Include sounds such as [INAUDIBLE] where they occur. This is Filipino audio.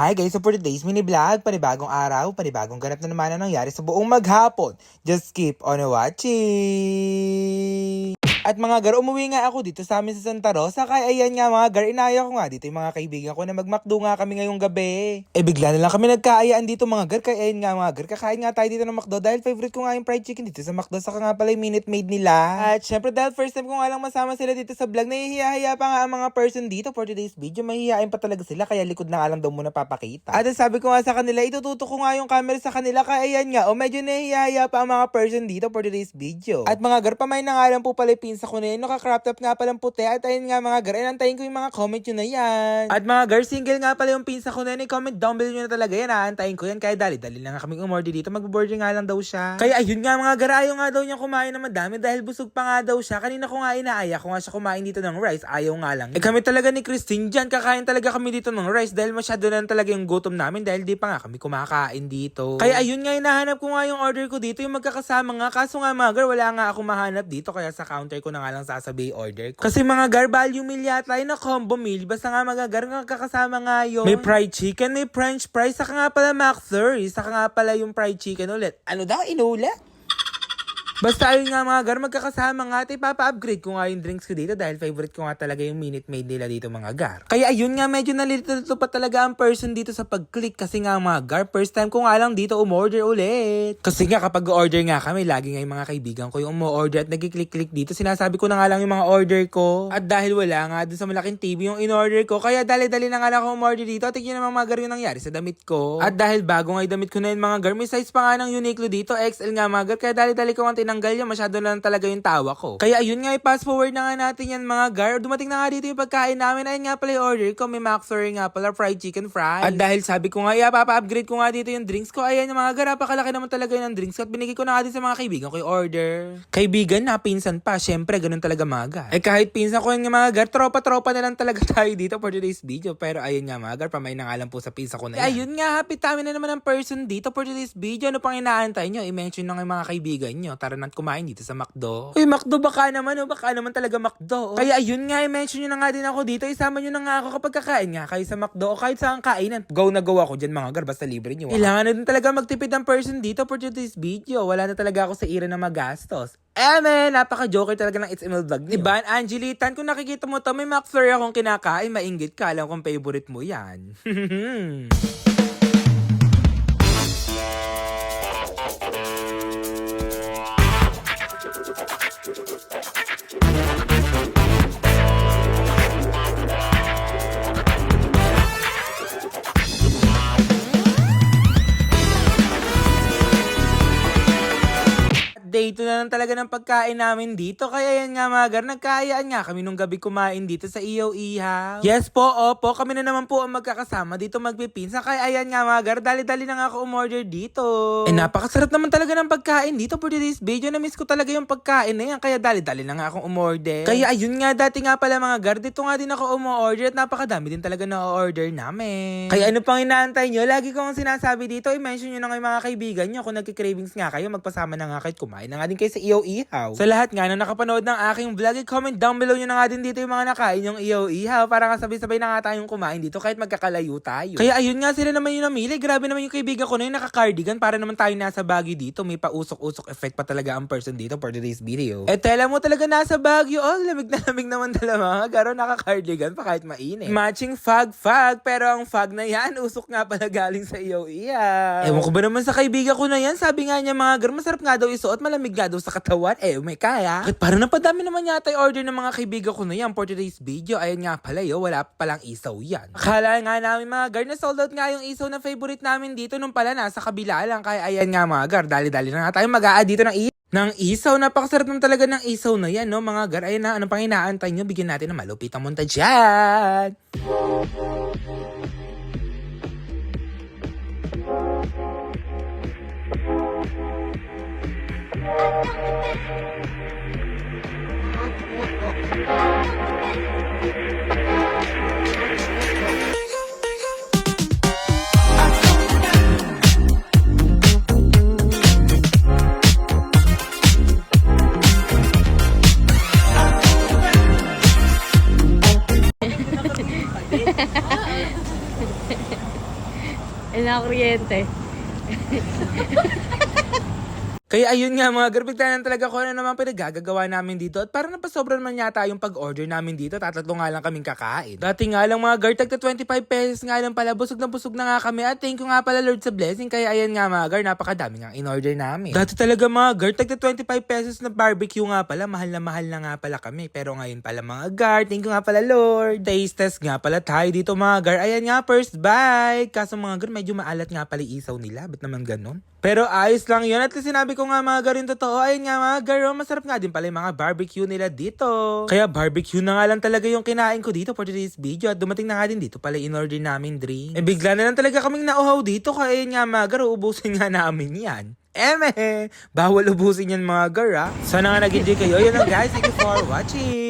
Hi guys, so for today's mini vlog, panibagong araw, panibagong ganap na naman ang nangyari sa buong maghapon. Just keep on watching! At mga gar, umuwi nga ako dito sa amin sa Santa Rosa. Kaya ayan nga mga gar, inaya ko nga dito yung mga kaibigan ko na magmakdo nga kami ngayong gabi. Eh bigla na lang kami nagkaayaan dito mga gar. Kaya ayan nga mga gar, kakain nga tayo dito ng McDo dahil favorite ko nga yung fried chicken dito sa McDo. Saka nga pala yung Minute Maid nila. At syempre dahil first time ko nga lang masama sila dito sa vlog, nahihiya-hiya pa nga ang mga person dito for today's video. Mahihiyain pa talaga sila kaya likod na nga lang daw muna papakita. At sabi ko nga sa kanila, itututo ko nga yung camera sa kanila kaya ayan nga, o medyo nahihiya pa ang mga person dito for today's video. At mga gar, pamay na nga lang po pala pinsa ko na yun, naka-crop top nga palang puti. At ayun nga mga gar, inantayin ko yung mga comment yun na yan. At mga gar, single nga pala yung pinsa ko na yun, i-comment down below nyo na talaga yan, aantayin ko yan. Kaya dali-dali lang nga kaming umorder dito, mag-border nga lang daw siya. Kaya ayun nga mga gar, ayaw nga daw niya kumain na madami dahil busog pa nga daw siya. Kanina ko nga inaaya ko nga siya kumain dito ng rice, ayaw nga lang. Eh kami talaga ni Christine dyan, kakain talaga kami dito ng rice dahil masyado na talaga yung gutom namin dahil di pa nga kami kumakain dito. Kaya ayun nga, hinahanap ko nga yung order ko dito, yung magkakasama nga. Kaso nga mga gar, wala nga ako mahanap dito kaya sa counter ko na nga lang sasabi order ko. Kasi mga gar, value meal yata yun na combo meal. Basta nga mga gar, nga kakasama nga yun. May fried chicken, may french fries, saka nga pala McFlurry, saka nga pala yung fried chicken ulit. Ano daw, inulit? Basta ayun nga mga gar, magkakasama nga at ipapa-upgrade ko nga yung drinks ko dito dahil favorite ko nga talaga yung Minute Maid nila dito mga gar. Kaya ayun nga, medyo nalilito pa talaga ang person dito sa pag-click kasi nga mga gar, first time ko nga lang dito umorder ulit. Kasi nga kapag order nga kami, lagi nga yung mga kaibigan ko yung umu-order at nagkiklik-click dito, sinasabi ko na nga lang yung mga order ko. At dahil wala nga dun sa malaking TV yung in-order ko, kaya dali-dali na nga lang ako umorder dito at tignan naman mga gar yung nangyari sa damit ko. At dahil bago nga yung damit ko na yun mga gar, may size pa nga ng Uniqlo dito, XL nga mga gar, kaya dali-dali ko nga tinanggal yun, masyado na lang talaga yung tawa ko. Kaya ayun nga, i-fast forward na nga natin yan mga gar. Dumating na nga dito yung pagkain namin. Ayun nga pala yung order ko. May McFlurry nga pala, fried chicken fries. At dahil sabi ko nga, iya, papa-upgrade ko nga dito yung drinks ko. Ayan yung mga gar, napakalaki naman talaga yun ng drinks ko. At binigay ko na nga din sa mga kaibigan ko yung order. Kaibigan na, pinsan pa. Syempre, ganun talaga mga gar. Eh kahit pinsan ko yung mga gar, tropa-tropa na lang talaga [LAUGHS] tayo dito for today's video. Pero ayun nga mga gar, pamay na nga lang po sa pinsan ko na yan. Ayun nga, happy time na naman ang person dito for today's video. Ano pang inaantay nyo? I-mention nyo ng mga kaibigan nyo. Tara na't kumain dito sa McDo. Uy, McDo baka naman, oh, baka naman talaga McDo. oh. Kaya ayun nga, i-mention nyo na nga din ako dito. Isama nyo na nga ako kapag kakain nga kayo sa McDo o kahit saan kainan. Go na go ako dyan mga gar, basta libre nyo. ah. Kailangan na din talaga magtipid ang person dito for today's video. Wala na talaga ako sa ira na magastos. Man, napaka-joker talaga ng It's ML Vlog niyo. Diba, Angelitan, kung nakikita mo to, may McFlurry akong kinakain, maingit ka, alam kong favorite mo yan. [LAUGHS] 2 na lang talaga ng pagkain namin dito. Kaya yan nga mga gar, nagkaayaan nga kami nung gabi kumain dito sa Iyo Ihaw. Yes po, opo, kami na naman po ang magkakasama dito magpipinsa. Kaya ayan nga mga gar, dali-dali na nga ako umorder dito. Eh napakasarap naman talaga ng pagkain dito for today's video. Na-miss ko talaga yung pagkain na yan. Kaya dali-dali na nga akong umorder. Kaya ayun nga, dati nga pala mga gar, dito nga din ako umorder at napakadami din talaga na order namin. Kaya ano pang inaantay nyo? Lagi ko ang sinasabi dito, i-mention nyo na nga mga kaibigan nyo. Kung nagki-cravings nga kayo, magpasama na nga kahit kumain na nga din kayo sa Iyo Ihaw. Sa lahat nga na nakapanood ng aking vlog, i-comment down below nyo na nga din dito yung mga nakain yung Iyo Ihaw para nga sabay-sabay na nga tayong kumain dito kahit magkakalayo tayo. Kaya ayun nga sila naman yung namili. Grabe naman yung kaibigan ko na yung naka-cardigan para naman tayo nasa Baguio dito. May pausok-usok effect pa talaga ang person dito for today's video. Eh tela mo talaga nasa Baguio. Oh, lamig na lamig naman talaga mga [LAUGHS] garo naka-cardigan pa kahit mainit. Matching fag-fag pero ang fag na yan, usok nga pala galing sa iyo iya. Ewan ko ba naman sa kaibigan ko na yan, sabi nga niya mga gar, masarap nga daw isuot, malamig nga daw sa katawan. Eh, may kaya. At parang napadami naman yata yung order ng mga kaibigan ko na yan for today's video. Ayun nga pala yo, wala pa palang isaw yan. Akala nga namin mga gar na sold out nga yung isaw na favorite namin dito nung pala nasa kabila lang. Kaya ayan nga mga gar, dali-dali na nga tayo mag-a dito ng isaw. Ng isaw, napakasarap naman talaga ng isaw na yan, no? Mga gar, ayun na, ano pang inaantay nyo? Bigyan natin ng malupit ang monta dyan. en la Oriente. [LAUGHS] Kaya ayun nga mga gar, biglaan talaga ko ano naman pinagagagawa namin dito at parang napasobra naman yata yung pag-order namin dito, tatatlo nga lang kaming kakain. Dati nga lang mga gar, tagta 25 pesos nga lang pala, busog na busog na nga kami at thank you nga pala Lord sa blessing, kaya ayan nga mga gar, napakadami nga in-order namin. Dati talaga mga gar, tagta 25 pesos na barbecue nga pala, mahal na mahal na nga pala kami, pero ngayon pala mga gar, thank you nga pala Lord. Taste test nga pala tayo dito mga gar, ayan nga first bite, kaso mga gar, medyo maalat nga pala isaw nila, ba't naman ganun? Pero ayos lang yun. At sinabi ko nga mga garin totoo. Ayun nga mga garo, masarap nga din pala yung mga barbecue nila dito. Kaya barbecue na nga lang talaga yung kinain ko dito for today's video. At dumating na nga din dito pala in-order namin drink. Eh bigla na lang talaga kaming nauhaw dito. Kaya nga mga garo, ubusin nga namin yan. Eme! Bawal ubusin yan mga gar ha. Sana nga nag-enjoy kayo. Yun lang guys. Thank you for watching.